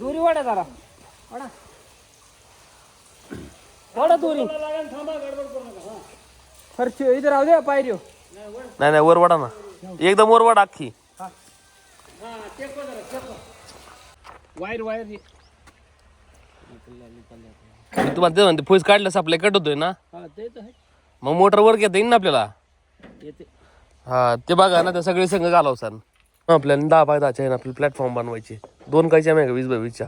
दोरी वाढा जरा. वाढा. वाढा दोरी. खर्च इथं राहू द्या पायरी नाही नाही वर वाढा ना. एकदम वर वाढा अख्खी. वायर वायर मी तुम्हाला ते म्हणते फुस काढलं सप्लाय कट होतोय ना. हा ते तर आहे. मग मोटर वर घेता येईल ना आपल्याला? येते. हा ते बघा ना ते सगळे संघ घालाव सर आपल्याला दहा बाय दहा चॅनल ना आपले प्लॅटफॉर्म बनवायचे. दोन कायच्या आहे का वीस बाय वीसच्या.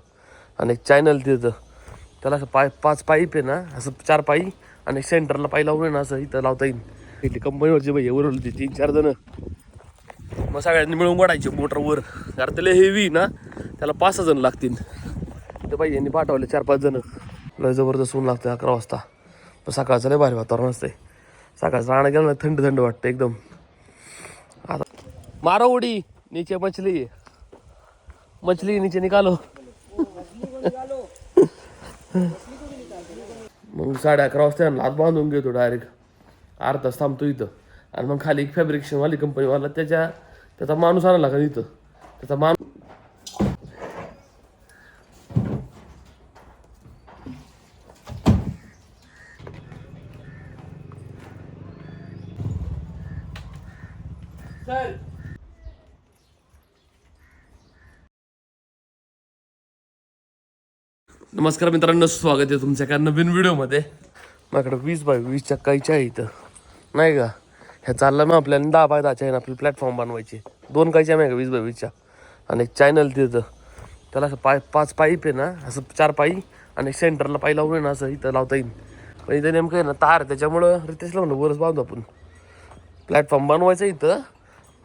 आणि एक चॅनल तिथं. त्याला असं पाय पाच पाईप आहे ना असं चार पायी आणि सेंटरला पाय लावून आहे ना असं इथं लावता येईल. इथे कंपनीवरचे भाई वर होते तीन चार जण. मग सगळ्यांनी मिळून वाढायचे मोटर वर. कारण त्याला हेवी ना त्याला पाच सहा जण लागतील. ते बाई यांनी पाठवले चार पाच जण. लय जबरदस्त ऊन लागतं अकरा वाजता. पण सकाळचं लय भारी वातावरण असते सकाळचं राहणं गेलं ना थंड थंड वाटतं एकदम. आता मारा उडी नीचे मछली. मछली नीचे निकालो. मग साडे अकरा वाजता यांना हात बांधून घेतो डायरेक्ट अर्धा तास थांबतो इथं. आणि मग खाली एक फॅब्रिकेशनवाली कंपनीवाला त्याच्या त्याचा माणूस आणायला का इथं. त्याचा माणूस नमस्कार मित्रांनो स्वागत आहे तुमच्या एका नवीन व्हिडिओमध्ये. माझ्याकडे वीस बाय वीसच्या काहीच्या आहे इथं नाही का? ह्या चालला मग आपल्याला दहा बाय दहाच्या आहे ना प्लॅटफॉर्म बनवायचे. दोन काहीच्या नाही का वीस बाय वीसच्या आणि एक चॅनल तिथं. त्याला असं पाय पाच पाईप आहे ना असं चार पायी आणि सेंटरला पाय लावून आहे ना असं इथं लावता येईल. पण इथं नेमकं आहे ना तार त्याच्यामुळं रितेशला म्हणलं वरच बांधू आपण. प्लॅटफॉर्म बनवायचं इथं.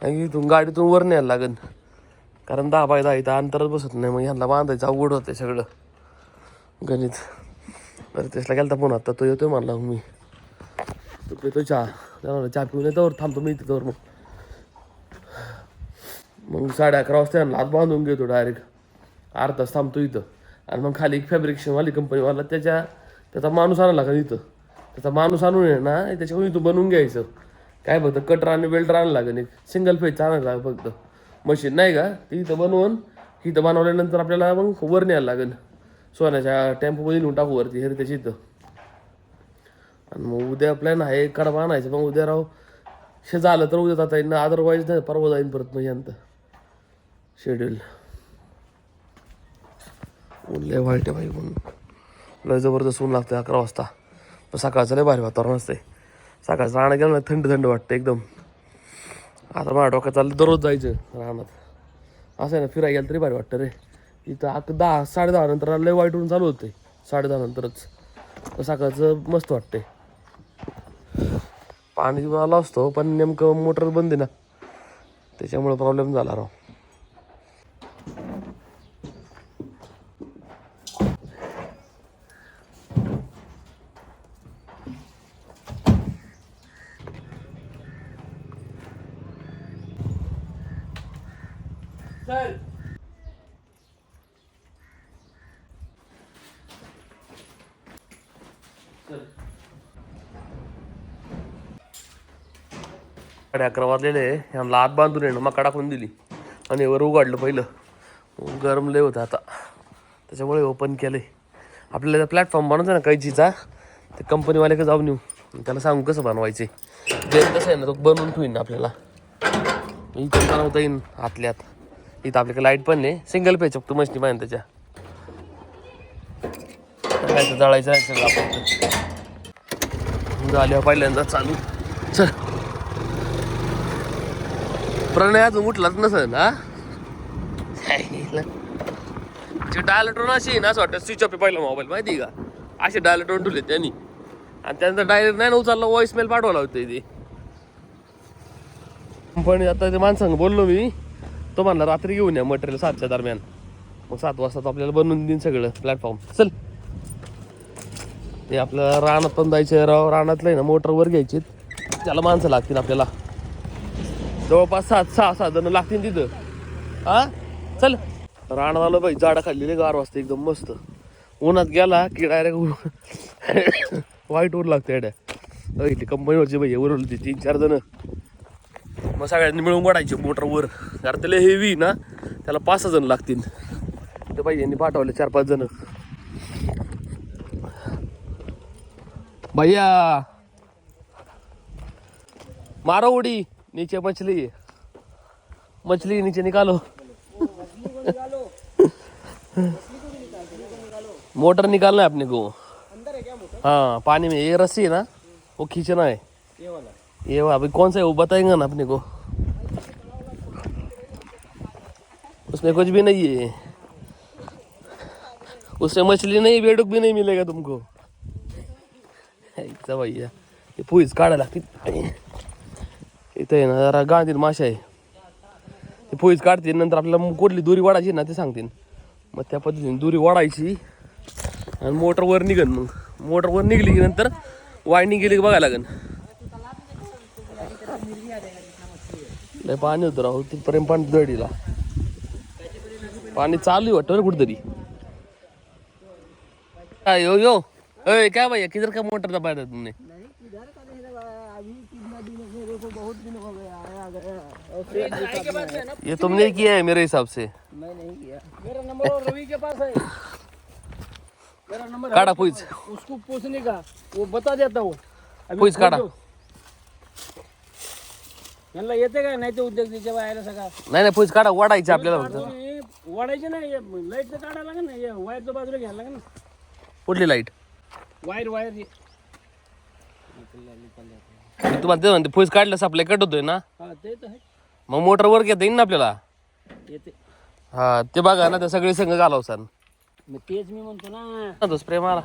आणि इथून गाडीतून वर न्यायला लागेल. कारण दहा बाय दहा इथं अंतरच बसत नाही मग ह्यांना बांधायचं अवघड होतं सगळं. गणित. बरं त्याला गेलता फोन. आता तो येतोय म्हणला मग मी. तो पितो चहा. त्याला चहा पिऊन येतो थांबतो मी तिथं मग. मग साडे अकरा वाजता यांना हात बांधून घेतो डायरेक्ट अर्धा तास थांबतो इथं. आणि मग खाली एक फॅब्रिकेशनवाली कंपनीवाला त्याच्या त्याचा माणूस आणायला का इथं. त्याचा माणूस आणून आहे ना त्याच्याकडून इथं बनवून घ्यायचं. काय फक्त कटर आणि वेल्डर आणायला लागेल एक. सिंगल फेज आणायला लागेल फक्त. मशीन नाही का? ती इथं बनवून इथं बनवल्यानंतर आपल्याला मग वर न्यायला लागेल. सोन्याच्या टेम्पोमध्ये लिहून टाकू वरती हरी त्याची इथं. आणि मग उद्या प्लॅन आहे कडबा आणायचं. मग उद्या राव हे झालं तर उद्या जाता येईल ना अदरवाईज नाही परवा जाईन परत मग यांत. शेड्यूल लय वाईट आहे भाई म्हणून लय जबरदस्त ऊन लागतं अकरा वाजता. पण सकाळचं लय भारी वातावरण असते सकाळचं राहणं गेलं ना थंड थंड वाटतं एकदम. आता माझ्या डोक्यात चाललं दररोज जायचं रानात. असं आहे ना फिरायला गेलं तरी भारी वाटतं रे. इथं अक दहा साडे दहा नंतर लय वाईट होऊन चालू होते साडे दहा नंतरच सकाळचं मस्त वाटते पाणी आला असतो पण नेमकं मोटर बंद आहे ना. त्याच्यामुळे प्रॉब्लेम झाला राव. चल. साडे अकरा वाजलेले यांना आत बांधून येणं मका टाकून दिली. आणि वर उघडलं पहिलं. गरम लय होतं आता. त्याच्यामुळे ओपन केलं आहे आपल्याला प्लॅटफॉर्म बनवतो ना कैचीचा. ते कंपनीवाले का जाऊन येऊ. त्याला सांगू कसं बनवायचे. जे कसं आहे ना तो बनवून ठेवीन ना आपल्याला. इथं बनवता येईन आतल्यात. इथं आपल्याकडे लाइट पण नाही सिंगल पेच तू मशनी पाहिजे त्याच्या. जळायचं आहे सगळं आपण झाल्या पहिल्यांदा चालू. चल. प्रणय अजून उठलाच नसेल ना डायलेटोन अशी ना असं वाटतं स्विच ऑफ पहिला मोबाईल माहिती आहे का? असे डायलेटोन ठेवले त्यांनी. आणि त्यांचा डायरेक्ट नाही ना उचलला व्हॉइसमेल मेल पाठवायला ते. पण आता ते माणसांना बोललो मी तो म्हणला रात्री घेऊन या मटेरियल सातच्या दरम्यान. मग सात वाजता तो आपल्याला बनवून देईन सगळं प्लॅटफॉर्म चल. ते आपलं रानात पण जायचं राव रानातलं आहे ना मोटरवर घ्यायचे त्याला माणसं लागतील आपल्याला. जवळपास सात सहा सात जण लागतील तिथं. हा? चल. रानात आलो बाई झाडा खाल्लेले गार वाजता एकदम मस्त. उन्हात गेला की डायरेक्ट वाईट ऊर लागते एड्या इथे कंपनीवरचे बाई वर होते तीन चार जण. मग सगळ्यांनी मिळून वाढायचे मोटर वर. कारण त्याला हेवी ना त्याला पाच सहा जण लागतील. ते बाई यांनी पाठवले चार पाच जण. भैया! मारो उडी. नीचे मछली। मछली नीचे निकालो। मोटर निकालना है अपने को। है, पानी में। ये रस्सी है ना? वो खींचना है। ये वाला। ये अभी कौन सा है वो बताएँगे ना अपने को। उसमें कुछ भी नहीं है। उससे मछली नहीं, बेडुक भी नहीं मिलेगा तुमको। भैया। हे पुईच काढायला लागते इथं आहे ना जरा गाळतील मासे आहे. ते पोळीच काढतील नंतर आपल्याला कुठली दोरी वाढायची ना ते सांगतील मग त्या पद्धतीने दोरी वाढायची आणि मोटरवर निघन मग. मोटरवर निघली की नंतर वायडिंग गेली की बघायला लागेल लय पाणी होतं राहू तिथपर्यंत पाणी दडीला. पाणी चालू आहे वाटतं कुठेतरी. काय यो यो. अय काय भैया किधर का मोटर दबाया था तुमने? दिन हो गया आया ये तुमने किया है मेरे हिसाब से? मैं नहीं किया। मेरा नंबर रवि के पास है। मेरा नंबर पूछ। उसको पूछने का वो बता देता हूँ। अभी पूछ काढ़ा। खोजो. यांना येते काय नाही ते उद्योग यायला सगळा नाही नाही पुढे काढा वाढायचे आपल्याला फक्त वाढायचे नाही लाईटचं काढायला लागेल ना हे वायरचं बाजूला घ्यायला लागेल ना कुठली लाईट वायर वायर मी तुम्हाला ते म्हणते फुईस काढल्यास आपल्या कट होतोय ना. हा ते तर आहे. मग मोटर वर घेता येईल ना आपल्याला? येते. हा ते बघा ना ते सगळे संघ घालाव सर मग तेच मी म्हणतो ना. तो स्प्रे मारा.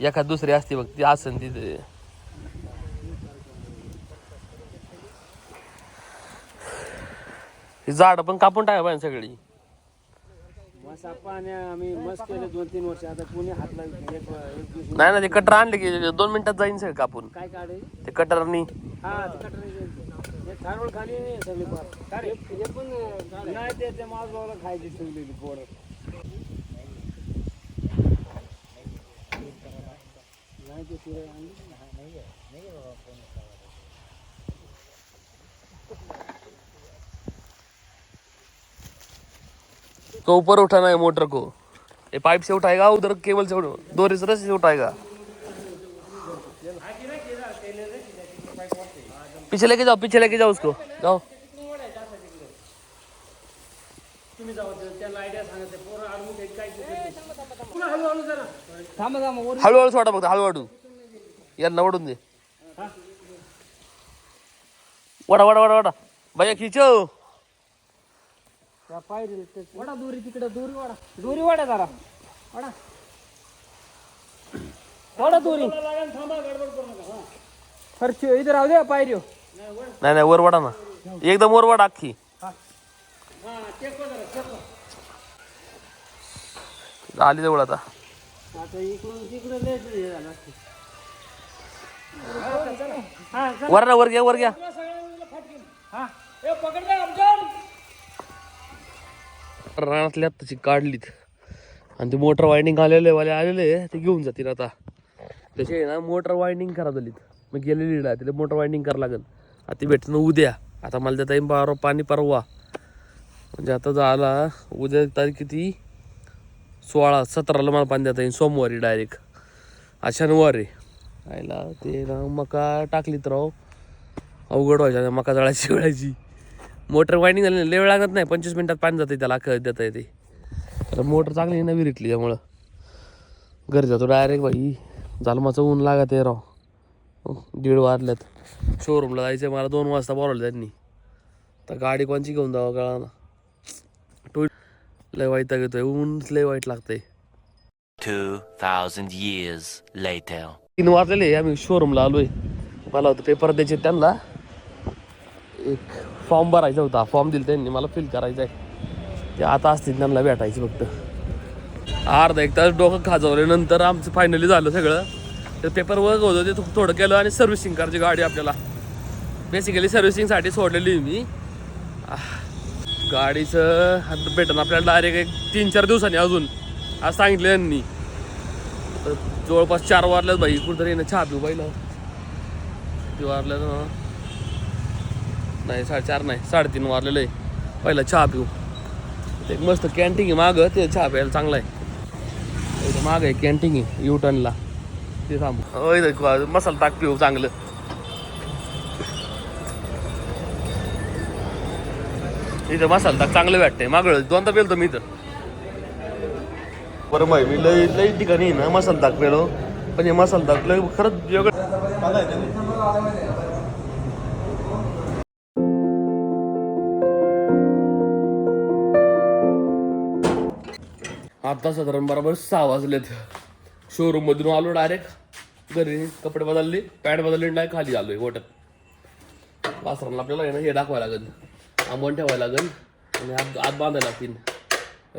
एखाद दुसरी असते बघ ती असन तिथे. ही झाड पण कापून टाका पाहिजे सगळी. आम्ही मस्त केले दोन तीन वर्ष आता पुणे हातला एक एक दिवस नाही ना ते कटर आणले की दोन मिनिटात जाईन सगळं कापून काय काढायचे ते कटरनी हा ते कटरायचे हे थारोळ खाली नाही सगळे पार काय रे? हे पण नाही ते ते मास भावाला खायची ठेवलेली पोरं नाही ते पुरे आणली नाही तो ऊपर उठाना है मोटर को. ये पाइप से उठाएगा उधर केबल से दो दोरी से से उठाएगा. पीछे लेके जाओ पीछे लेके जाओ उसको. जाओ. हळूहळू जरा थांबा सोडा फक्त हळूहळू. यांना ओढून दे. वाटा वडा वडा वडा वडा. भैया खिचो. त्या पायरी वडा दोरी तिकडे दोरी वाडा. दोरी वाडा जरा. वाडा. वाडा दोरी. खर्च इथं राहू दे पायरी नाही नाही वर वडा ना. एकदम वर वडा अख्खी आली जवळ आता. हे. हा. वर ना वर घ्या वर घ्या. मोटर रानातली आत्ताची काढलीत. आणि ते मोटर वाइंडिंग आलेले वाले आलेले ते घेऊन जातील आता. त्याचे आहे ना मोटर वायडिंग करा झालीत मग गेलेली ना तिला मोटर वायंडिंग करावं लागेल. आता ती भेटणं उद्या. आता मला त्या टाईम बारा पाणी परवा. म्हणजे आता झाला उद्या तारीख किती? सोळा सतराला मला पाणी देता येईल सोमवारी डायरेक्ट आज शनिवारी आयला ते ना मका टाकलीत राव. अवघड व्हायच्या मका जळायची वेळायची मोटर वाइंडिंग झाली लय वेळ लागत नाही पंचवीस मिनिटात पाणी जाते त्याला अख्खं देता येते तर मोटर चांगली नवी रिटली त्यामुळं. घरी जातो डायरेक्ट बाई. जालमाचं ऊन लागत आहे राव. दीड वाजल्यात. शोरूमला जायचं मला दोन वाजता बोलवलं त्यांनी. तर गाडी कोणची घेऊन जावं कळा ना टू लय वाईट येतोय ऊन लय वाईट लागतंय. 2,000 years later. तीन वाजलेले आम्ही शोरूमला आलोय. मला होतं पेपर द्यायचे त्यांना. एक फॉर्म भरायचा होता. फॉर्म दिला त्यांनी. मला फिल करायचा आहे ते आता असतील त्यांना भेटायचं फक्त. अर्धा एक तास डोकं खाजवल्यानंतर आमचं फायनली झालं सगळं. तर पेपर वर्क होतं. ते थोडं केलं आणि सर्व्हिसिंग करायची गाडी आपल्याला. बेसिकली सर्व्हिसिंगसाठी सोडलेली मी. गाडीचं आता भेटन आपल्याला डायरेक्ट एक तीन चार दिवसांनी अजून. आज सांगितलं यांनी. जवळपास चार वारल्यात बाई. कुठतरी ना चहा पाहिलं. ती वारल्यात नाही साडेचार नाही साडेतीन वाजलेलं आहे. पहिला चहा पिऊ. ते एक मस्त कॅन्टीन आहे मागं ते चहा प्यायला चांगला आहे. इथं मागं आहे कॅन्टीन आहे यू टर्नला ते थांब. मसाला ताक पिऊ चांगलं. इथं मसाला ताक चांगलं वाटतंय मागं दोनदा पेलतो मी इथं. बरं माहिती मी लई लई ठिकाणी ना मसाला ताक पेलो. पण हे मसाला ताक लय खरंच वेगळं आता साधारण बरोबर सहा वाजलेत शोरूम मधून आलो डायरेक्ट घरी कपडे बदलले पॅन्ट बदलली नाही खाली आलोय गोट्यात. वासरांना आपल्याला आहे ना हे दाखवायला लागेल. आंबवण ठेवायला लागेल. आणि आत आत बांधायला लागतील.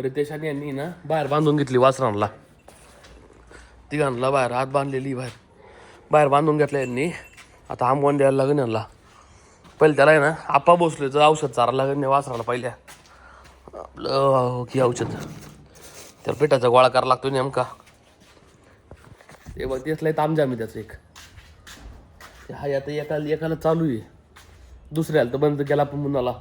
रितेश आणि यांनी ना बाहेर बांधून घेतली वासरांना. तिघांना बाहेर आत बांधलेली बाहेर. बाहेर बांधून घेतलं यांनी. आता आंबवण द्यायला लागेल यांना. पहिले त्याला आहे ना आपा बसले तर औषध चारायला लागेल नाही वासराला पहिल्या. आपलं की औषध? त्याला पिठाचा गोळा करावा लागतो नेमका. ते बघ दिसलाय लय तामजाम आहे त्याचं एक. ते आता एका एकाला चालू आहे. दुसऱ्याला तर बंद केला पण मुलाला